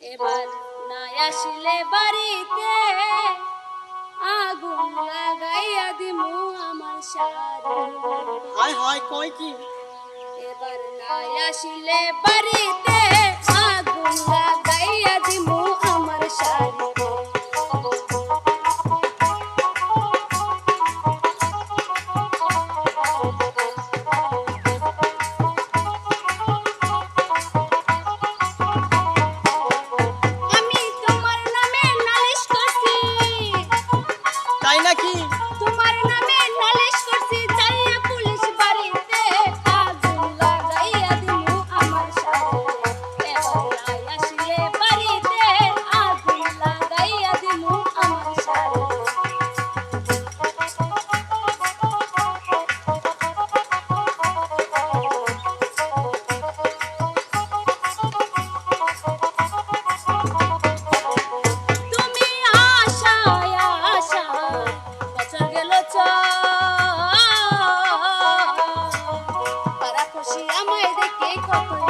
এবার না আসলে বাড়িতে আগুন লাগাইয়া দিমু আমার শাড়ি। হয় হায় কয় কি? এবার না আসলে বাড়িতে আগুন fiquei com a